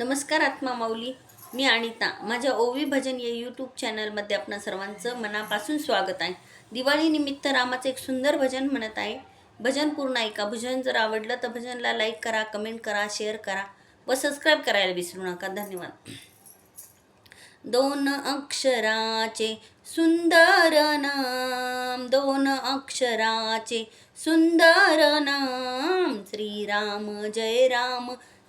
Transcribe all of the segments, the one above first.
नमस्कार आत्मा माऊली. मी अनिता. माझ्या ओवी भजन या यूट्यूब चॅनलमध्ये आपणा सर्वांचं मनापासून स्वागत आहे. दिवाळीनिमित्त रामाचं एक सुंदर भजन म्हणत आहे. भजन पूर्ण ऐका. भजन जर आवडलं तर भजनला लाईक करा कमेंट करा शेअर करा व सबस्क्राईब करायला विसरू नका. धन्यवाद. दोन अक्षराचे सुंदर नाम दोन अक्षराचे सुंदर नाम श्रीराम जय राम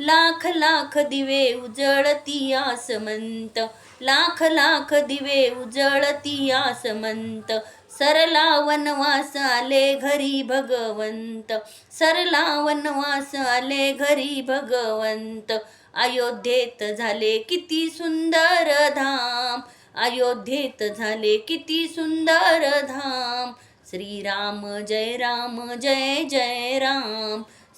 लाख लाख दिवे उजळती आसमंत. लाख लाख दिवे उजळती आसमंत. सरला वनवास आले घरी भगवंत. सरला वनवास आले घरी भगवंत. अयोध्येत झाले किती सुंदर धाम. अयोध्येत झाले किती सुंदर धाम. श्रीराम जय राम जय जय राम.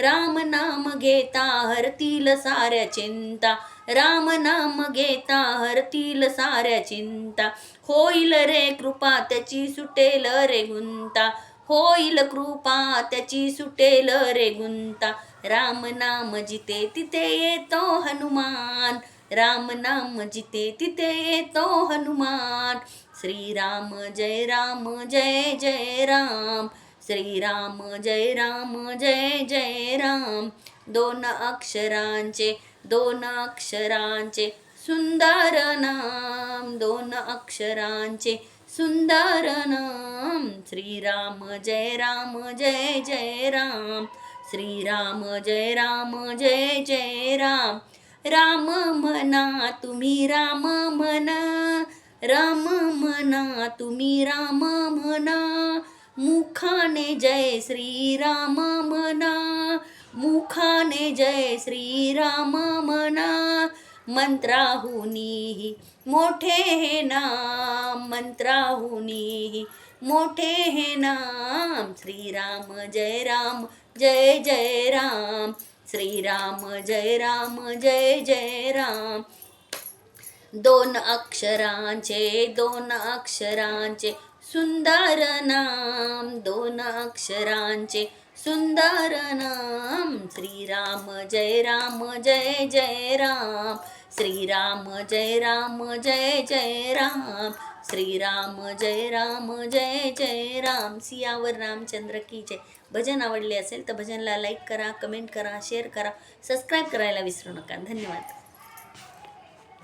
राम नाम घेता हरतील साऱ्या चिंता. राम नाम घेता हरतील साऱ्या चिंता. होईल रे कृपा त्याची सुटेल रे गुंता. होईल कृपा त्याची सुटेल रे गुंता. राम नाम जिते तिथे येतो हनुमान. राम नाम जिते तिथे येतो हनुमान. श्रीराम जय राम जय जय राम. श्रीराम जय राम जय जय राम. दोन अक्षरांचे दोन अक्षरांचे सुंदर नाम. दोन अक्षरांचे सुंदर नाम. श्रीराम जय राम जय जय राम. श्रीराम जय राम जय जय राम. राम म्हणा तुम्ही राम म्हणा राम म्हणा तुम्ही राम म्हणा मुखाने जय श्रीराम म्हणा मुखाने जय श्रीराम म्हणा मंत्राहुनी मोठे हे नाम मंत्राहुनी मोठे हे नाम श्रीराम जय राम जय जय राम श्रीराम जय राम जय जय राम दोन अक्षरांचे दोन अक्षरांचे. सुंदर नाम दोन अक्षरांचे. सुंदर नाम श्रीराम जय राम जय जय राम. श्रीराम जय राम जय जय राम. श्रीराम जय राम जय जय राम. सियावर रामचंद्र की जय. भजन आवडले असेल तर भजनला लाईक करा कमेंट करा शेअर करा. सबस्क्राईब करायला विसरू नका. धन्यवाद.